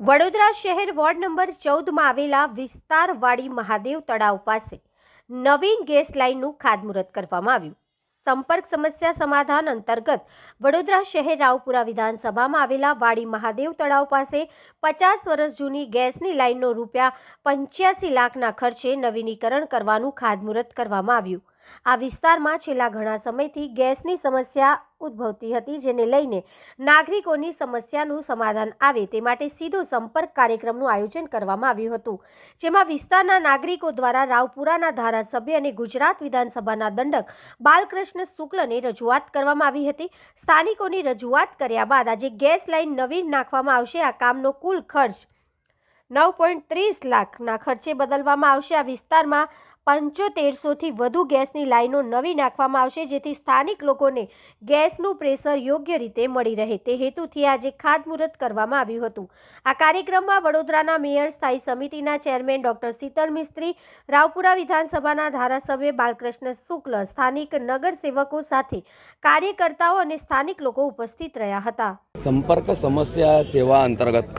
વડોદરા શહેર ward number ચૌદમાં આવેલા વિસ્તારવાડી મહાદેવ તળાવ પાસે નવીન ગેસ લાઇનનું ખાતમુહૂર્ત કરવામાં આવ્યું. સંપર્ક સમસ્યા સમાધાન અંતર્ગત વડોદરા શહેર રાવપુરા વિધાનસભામાં આવેલા વાડી મહાદેવ તળાવ પાસે પચાસ વર્ષ જૂની ગેસની લાઇનનો રૂપિયા પંચ્યાસી લાખના ખર્ચે નવીનીકરણ કરવાનું ખાતમુહૂર્ત કરવામાં આવ્યું. આ વિસ્તારમાં છેલ્લા ઘણા સમયથી ગેસની સમસ્યા ઉદ્ભવતી હતી, જેને લઈને નાગરિકોની સમસ્યાનું સમાધાન આવે તે માટે સીધો સંપર્ક કાર્યક્રમનું આયોજન કરવામાં આવ્યું હતું, જેમાં વિસ્તારના નાગરિકો દ્વારા રાવપુરાના ધારાસભ્ય અને ગુજરાત વિધાનસભાના દંડક બાલકૃષ્ણ શુક્લને રજૂઆત કરવામાં આવી હતી. સ્થાનિકોની રજૂઆત કર્યા બાદ આજે ગેસ લાઇન નવીન નાખવામાં આવશે. આ કામનો કુલ ખર્ચ નવ પોઈન્ટ ત્રીસ લાખના ખર્ચે બદલવામાં આવશે. આ વિસ્તારમાં પંચોતેરસોથી વધુ ગેસની લાઈનો નવી નાખવામાં આવશે, જેથી સ્થાનિક લોકોને ગેસનું પ્રેશર યોગ્ય રીતે મળી રહે. તે હેતુથી આજે ખાતમુહૂર્ત કરવામાં આવ્યું હતું. આ કાર્યક્રમમાં વડોદરાના મેયર, સ્થાયી સમિતિના ચેરમેન ડોક્ટર શીતલ મિસ્ત્રી, રાવપુરા વિધાનસભાના ધારાસભ્ય બાલકૃષ્ણ શુક્લ, સ્થાનિક નગરસેવકો સાથે કાર્યકર્તાઓ અને સ્થાનિક લોકો ઉપસ્થિત રહ્યા હતા. સંપર્ક સમસ્યા સેવા અંતર્ગત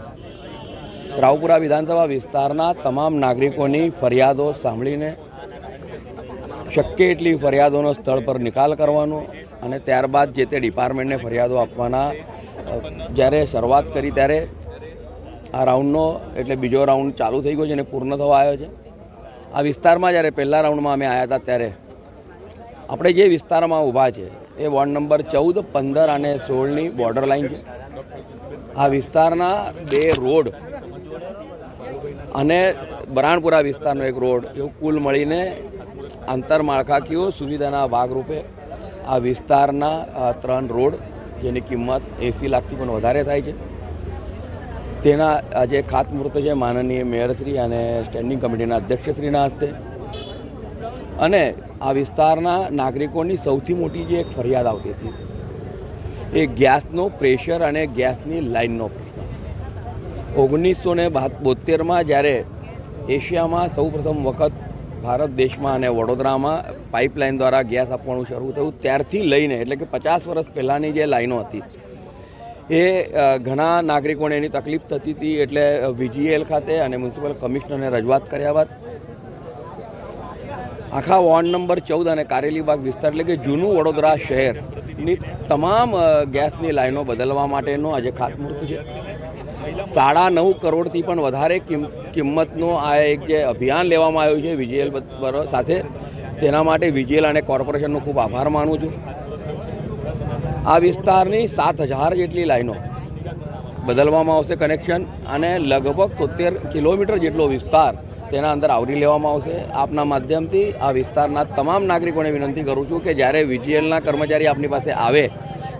રાવપુરા વિધાનસભા વિસ્તારના તમામ નાગરિકોની ફરિયાદો સાંભળીને શક્ય એટલી ફરિયાદોનો સ્થળ પર નિકાલ કરવાનો અને ત્યારબાદ જે તે ડિપાર્ટમેન્ટને ફરિયાદો આપવાના જ્યારે શરૂઆત કરી ત્યારે આ રાઉન્ડનો, એટલે બીજો રાઉન્ડ ચાલુ થઈ ગયો છે અને પૂર્ણ થવા આવ્યો છે. આ વિસ્તારમાં જ્યારે પહેલા રાઉન્ડમાં અમે આવ્યા હતા ત્યારે આપણે જે વિસ્તારમાં ઊભા છે, એ વોર્ડ નંબર ચૌદ, પંદર અને સોળની બોર્ડર લાઈન છે. આ વિસ્તારના બે રોડ અને બરાણપુરા વિસ્તારનો એક રોડ, એવું કુલ મળીને આંતરમાળખાકીય સુવિધાના ભાગરૂપે આ વિસ્તારના ત્રણ રોડ જેની કિંમત એંસી લાખથી પણ વધારે થાય છે. તેના આજે ખાતમુહૂર્ત છે, માનનીય મેયરશ્રી અને સ્ટેન્ડિંગ કમિટીના અધ્યક્ષશ્રીના હસ્તે. અને આ વિસ્તારના નાગરિકોની સૌથી મોટી જે એક ફરિયાદ આવતી હતી, એ ગેસનો પ્રેશર અને ગેસની લાઇનનો પ્રશ્ન. ઓગણીસો ને બોતેરમાં જ્યારે એશિયામાં સૌપ્રથમ વખત ભારત દેશમાં અને વડોદરામાં પાઇપલાઇન દ્વારા ગેસ આપવાનું શરૂ થયું. ત્યારથી લઈને એટલે કે પચાસ વર્ષ પહેલાંની જે લાઈનો હતી, એ ઘણા નાગરિકોને એની તકલીફ થતી હતી. એટલે વીજીએલ ખાતે અને મ્યુનિસિપલ કમિશનરને રજૂઆત કર્યા બાદ આખા વોર્ડ નંબર ચૌદ અને કારેલીબાગ વિસ્તાર એટલે કે જૂનું વડોદરા શહેરની તમામ ગેસની લાઈનો બદલવા માટેનો આજે ખાતમુહૂર્ત છે. સાડા નવ કરોડથી પણ વધારે કિંમ, કિંમતનું આ એક જે અભિયાન લેવામાં આવ્યું છે વિજયલ સાથે, તેના માટે વિજયલ અને કોર્પોરેશનનો ખૂબ આભાર માનું છું. આ વિસ્તારની સાત હજાર જેટલી લાઈનો બદલવામાં આવશે કનેક્શન અને લગભગ તોતેર કિલોમીટર જેટલો વિસ્તાર તેના અંદર આવરી લેવામાં આવશે. આપના માધ્યમથી આ વિસ્તારના તમામ નાગરિકોને વિનંતી કરું છું કે જ્યારે વીજીએલના કર્મચારી આપની પાસે આવે,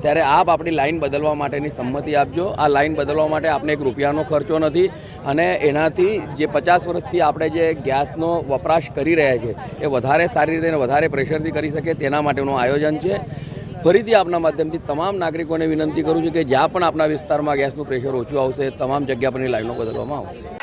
ત્યારે આપ આપણી લાઇન બદલવા માટેની સંમતિ આપજો. આ લાઇન બદલવા માટે આપણે એક રૂપિયાનો ખર્ચો નથી અને એનાથી જે પચાસ વર્ષથી આપણે જે ગેસનો વપરાશ કરી રહ્યા છે, એ વધારે સારી રીતે વધારે પ્રેશરથી કરી શકે તેના માટેનું આયોજન છે. ફરીથી આપના માધ્યમથી તમામ નાગરિકોને વિનંતી કરું છું કે જ્યાં પણ આપણા વિસ્તારમાં ગેસનું પ્રેશર ઓછું આવશે, તમામ જગ્યા પરની લાઇનો બદલવામાં આવશે.